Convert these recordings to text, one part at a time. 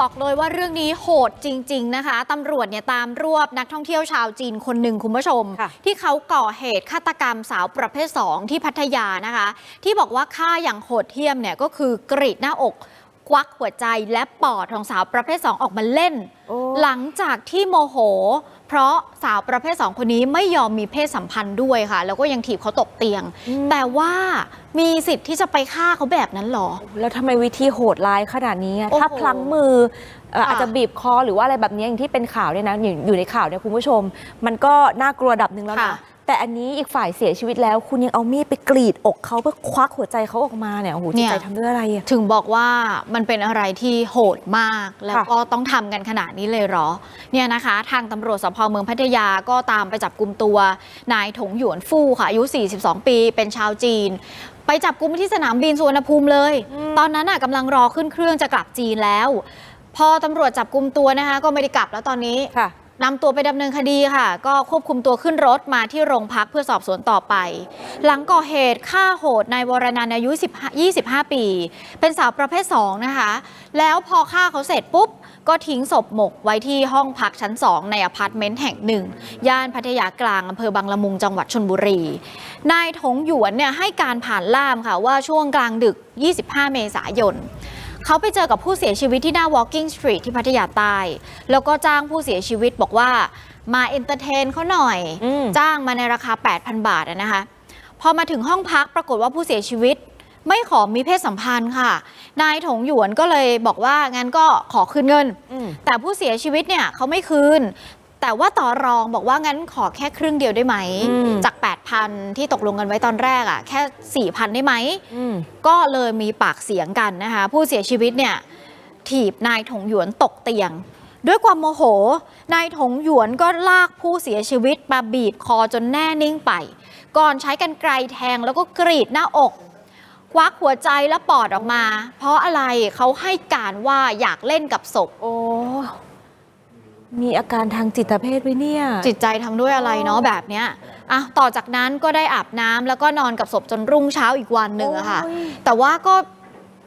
บอกเลยว่าเรื่องนี้โหดจริง ๆ นะคะตำรวจเนี่ยตามรวบนักท่องเที่ยวชาวจีนคนหนึ่งคุณผู้ชมค่ะที่เขาก่อเหตุฆาตกรรมสาวประเภท 2 ที่พัทยานะคะ ที่บอกว่าฆ่าอย่างโหดเหี้ยมเนี่ยก็คือกรีดหน้าอก ควักหัวใจและปอดของสาวประเภท 2 ออกมาเล่นโอ้หลังจากที่โมโห เพราะสาวประเภท 2 คนนี้ไม่ยอมมีเพศสัมพันธ์ด้วยค่ะ แล้วก็ยังถีบเขาตกเตียงอืมแต่ว่ามีสิทธิ์ที่จะไปฆ่าเขาแบบนั้นเหรอ แล้วทำไมวิธีโหดร้ายขนาดนี้อะโอ้โหถ้าพลั้งมือเอ่อค่ะอาจจะบีบคอหรือว่าอะไรแบบนี้อย่างที่เป็นข่าวเนี่ยนะอยู่อยู่ในข่าวเนี่ยคุณผู้ชม มันก็น่ากลัวระดับหนึ่งแล้วค่ะนะ แต่อันนี้อีกฝ่ายเสียชีวิตแล้ว คุณยังเอามีดไปกรีดอกเขาเพื่อควักหัวใจเขาออกมาเนี่ยโอ้โหจิตใจทำด้วยอะไรอะถึงบอกว่ามันเป็นอะไรที่โหดมาก แล้วค่ะก็ต้องทำกันขนาดนี้เลยเหรอ เนี่ยนะคะ ทางตำรวจสพเมืองพัทยาก็ตามไปจับกลุ่มตัวนายถงหยวนฟู่ค่ะอายุ 42 ปี เป็นชาวจีนไปจับกลุ่มที่สนามบินสุวรรณภูมิเลย ตอนนั้นน่ะกำลังรอขึ้นเครื่องจะกลับจีนแล้ว พอตำรวจจับกลุ่มตัวนะคะ ก็ไม่ได้กลับแล้วตอนนี้ค่ะ นำตัวไปดำเนินคดีค่ะ ก็ควบคุมตัวขึ้นรถมาที่โรงพักเพื่อสอบสวนต่อไป หลังก่อเหตุฆ่าโหดนายวรนันอายุ25 ปี เป็นสาวประเภท 2 นะคะ แล้วพอฆ่าเขาเสร็จปุ๊บ ก็ทิ้งศพหมกไว้ที่ห้องพักชั้น 2 ในอพาร์ตเมนต์แห่งหนึ่ง ย่านพัทยากลางอำเภอบางละมุงจังหวัดชนบุรี นายถงหยวนเนี่ยให้การผ่านล่ามค่ะว่าช่วงกลางดึก 25 เมษายน เขาไปเจอกับผู้เสียชีวิตที่หน้า Walking Street ที่พัทยาใต้ แล้วก็จ้างผู้เสียชีวิตบอกว่ามาเอนเตอร์เทนเขาหน่อยอืมจ้างมาในราคา 8,000 บาทอะนะคะ พอมาถึงห้องพักปรากฏว่าผู้เสียชีวิตไม่ขอมีเพศสัมพันธ์ค่ะ นายถงหยวนก็เลยบอกว่างั้นก็ขอคืนเงินอืมแต่ผู้เสียชีวิตเนี่ยเขาไม่คืน แต่ว่าต่อรองบอกว่างั้นขอแค่ครึ่งเดียวได้ไหมอืมจาก 8,000 ที่ตกลงกันไว้ตอนแรกอะแค่ 4,000 ได้ไหมอืมก็เลยมีปากเสียงกันนะคะ ผู้เสียชีวิตเนี่ย ถีบนายถงหยวนตกเตียง ด้วยความโมโห นายถงหยวนก็ลากผู้เสียชีวิตมาบีบคอจนแน่นิ่งไป ก่อนใช้กันไกรแทงแล้วก็กรีดหน้าอกควักหัวใจและปอดออกมา เพราะอะไรเขาให้การว่าอยากเล่นกับศพโอ้ มีอาการทางจิตเภทไว้เนี่ย จิตใจทำด้วยอะไรเนาะแบบเนี้ยอะต่อจากนั้นก็ได้อาบน้ำแล้วก็นอนกับศพจนรุ่งเช้าอีกวันหนึ่งอะค่ะ โอ้ย แต่ว่าก็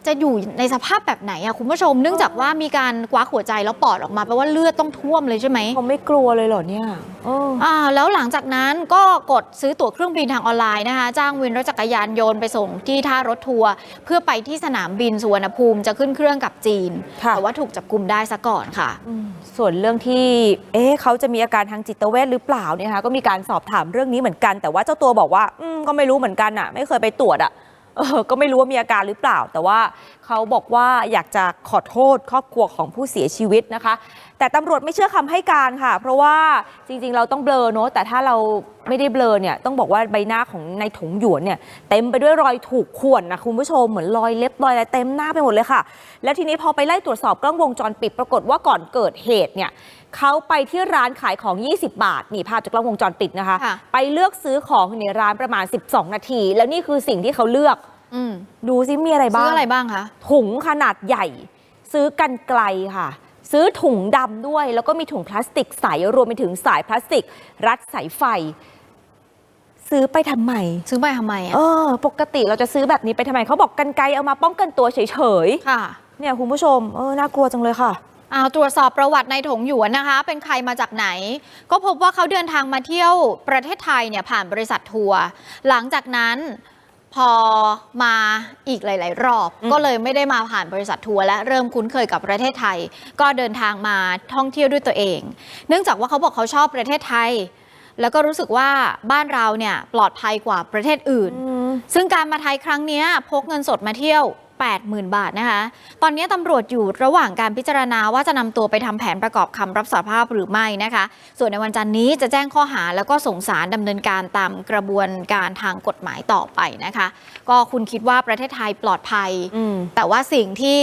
จะอยู่ในสภาพแบบไหนอะคุณผู้ชม เนื่องจากว่ามีการควักหัวใจแล้วปอดออกมาแปลว่าเลือดต้องท่วมเลยใช่ไหมเขาไม่กลัวเลยเหรอเนี่ยเอออ่าแล้วหลังจากนั้นก็กดซื้อตั๋วเครื่องบินทางออนไลน์นะคะ จ้างวินรถจักรยานยนต์ไปส่งที่ท่ารถทัวร์เพื่อไปที่สนามบินสุวรรณภูมิจะขึ้นเครื่องกลับจีน ค่ะ แต่ว่าถูกจับกลุ่มได้ซะก่อนค่ะ อืมส่วนเรื่องที่ เอ๊ะเขาจะมีอาการทางจิตเวชหรือเปล่าเนี่ยนะคะก็มีการสอบถามเรื่องนี้เหมือนกัน แต่ว่าเจ้าตัวบอกว่าอืมก็ไม่รู้เหมือนกันอะ ไม่เคยไปตรวจอะ เออก็ไม่รู้ว่ามีอาการหรือเปล่า แต่ว่า เขาบอกว่าอยากจะขอโทษครอบครัวของผู้เสียชีวิตนะคะ แต่ตำรวจไม่เชื่อคำให้การค่ะ เพราะว่าจริงๆ เราต้องเบลอเนอะแต่ถ้าเราไม่ได้เบลอเนี่ยต้องบอกว่าใบหน้าของนายถงหยวนเนี่ยเต็มไปด้วยรอยถูกข่วนนะคุณผู้ชมเหมือนรอยเล็บรอยอะไรเต็มหน้าไปหมดเลยค่ะ แล้วทีนี้พอไปไล่ตรวจสอบกล้องวงจรปิดปรากฏว่าก่อนเกิดเหตุเนี่ยเขาไปที่ร้านขายของ 20 บาท นี่ภาพจากกล้องวงจรปิดนะคะค่ะไปเลือกซื้อของในร้านประมาณ 12 นาที แล้วนี่คือสิ่งที่เขาเลือกอืม ดูซิมีอะไรบ้าซื้องอะไรบ้างคะถุงขนาดใหญ่ ซื้อกันไกลค่ะ ซื้อถุงดำด้วย แล้วก็มีถุงพลาสติกใสรวมไปถึงสายพลาสติก รัดสายไฟ ซื้อไปทำไม ซื้อไปทำไมเออะอปกติเราจะซื้อแบบนี้ไปทำไมเขาบอกกันไกลเอามาป้องกันตัวเฉยค่ะๆเนี่ยคุณผู้ชมเออน่ากลัวจังเลยค่ะเอาตรวจสอบประวัติในถงหยวนนะคะ เป็นใครมาจากไหน ก็พบว่าเขาเดินทางมาเที่ยวประเทศไทยเนี่ยผ่านบริษัททัวร์หลังจากนั้น พอมาอีกหลาย ๆ รอบอืมก็เลยไม่ได้มาผ่านบริษัททัวร์และเริ่มคุ้นเคยกับประเทศไทย ก็เดินทางมาท่องเที่ยวด้วยตัวเอง เนื่องจากว่าเขาบอกเขาชอบประเทศไทย แล้วก็รู้สึกว่าบ้านเราเนี่ยปลอดภัยกว่าประเทศอื่น ซึ่งการมาไทยครั้งเนี้ยพกเงินสดมาเที่ยว 80,000 บาทนะคะ ตอนนี้ตำรวจอยู่ระหว่างการพิจารณาว่าจะนำตัวไปทำแผนประกอบคำรับสารภาพหรือไม่นะคะ ส่วนในวันจันทร์นี้จะแจ้งข้อหาแล้วก็ส่งสารดำเนินการตามกระบวนการทางกฎหมายต่อไปนะคะ ก็คุณคิดว่าประเทศไทยปลอดภัยอืมแต่ว่าสิ่งที่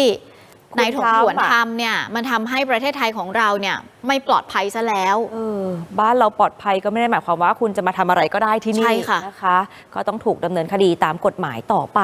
คุณนายถงหยวนทำอะทำเนี่ยมันทำให้ประเทศไทยของเราเนี่ยไม่ปลอดภัยซะแล้วเออบ้านเราปลอดภัยก็ไม่ได้หมายความว่าคุณจะมาทำอะไรก็ได้ที่นี่ใช่ค่ะนะคะ ก็ต้องถูกดำเนินคดีตามกฎหมายต่อไป